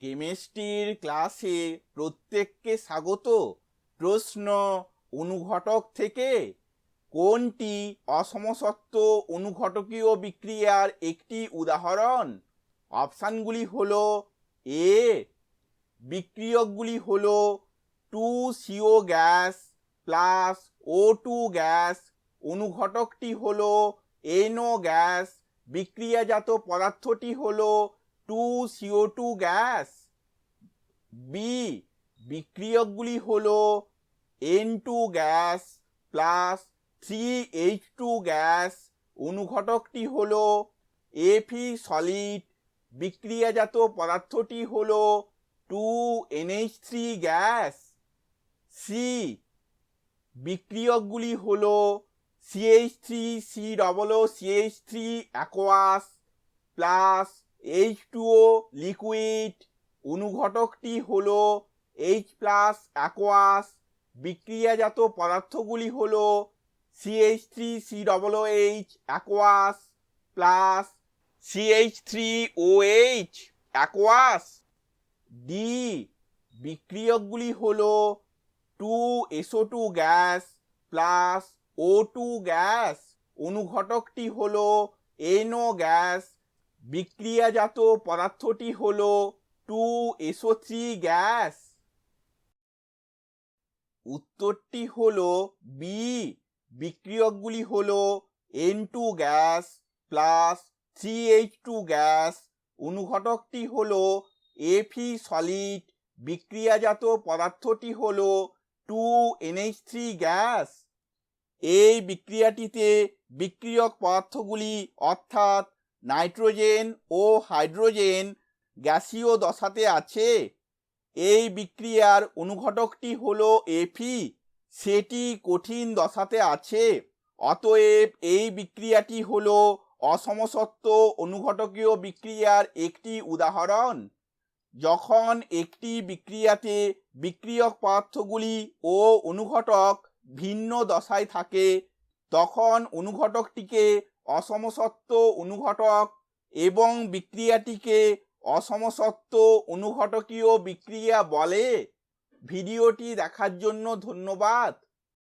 কেমিস্ট্রির ক্লাসে প্রত্যেককে স্বাগত। প্রশ্ন অনুঘটক থেকে, কোনটি অসমসত্ব অনুঘটকীয় বিক্রিয়ার একটি উদাহরণ? অপশানগুলি হল এ, বিক্রিয়কগুলি হল two CO gas plus O two gas. অনুঘটকটি হল এনও গ্যাস। বিক্রিয়াজাত পদার্থটি হলো two CO two gas B বিক্রিয়কগুলি হলো N two gas plus three H two gas অনুঘটকটি হলো এফি সলিড বিক্রিয়াজাত পদার্থটি হলো two NH three gas C বিক্রিয়কগুলি হলো CH three C double CH three aqueous plus H two O liquid অনুঘটকটি হলো H plus aqueous বিক্রিয়াজাত পদার্থগুলি হলো CH three C double H aqueous plus CH three O H aqueous D বিক্রিয়কগুলি হল two SO two gas plus O two gas অনুঘটকটি হল NO gas বিক্রিয়াজাত পদার্থটি হল two SO three gas. উত্তরটি হল বি বিক্রিয়কগুলি হল N two gas plus three H two gas. অনুঘটকটি হল এফি সলিড বিক্রিয়াজাত পদার্থটি হল টু এনএইচ থ্রি গ্যাস। এই বিক্রিয়াটিতে বিক্রিয়ক পদার্থগুলি অর্থাৎ নাইট্রোজেন ও হাইড্রোজেন গ্যাসীয় দশাতে আছে। এই বিক্রিয়ার অনুঘটকটি হল এফি সেটি কঠিন দশাতে আছে। অতএব এই বিক্রিয়াটি হল অসমসত্ব অনুঘটকীয় বিক্রিয়ার একটি উদাহরণ। যখন একটি বিক্রিয়াতে বিক্রিয়ক পদার্থগুলি ও অনুঘটক ভিন্ন দশায় থাকে, তখন অনুঘটকটিকে অসমসত্ব অনুঘটক এবং বিক্রিয়াটিকে অসমসত্ব অনুঘটকীয় বিক্রিয়া বলে। ভিডিওটি দেখার জন্য ধন্যবাদ।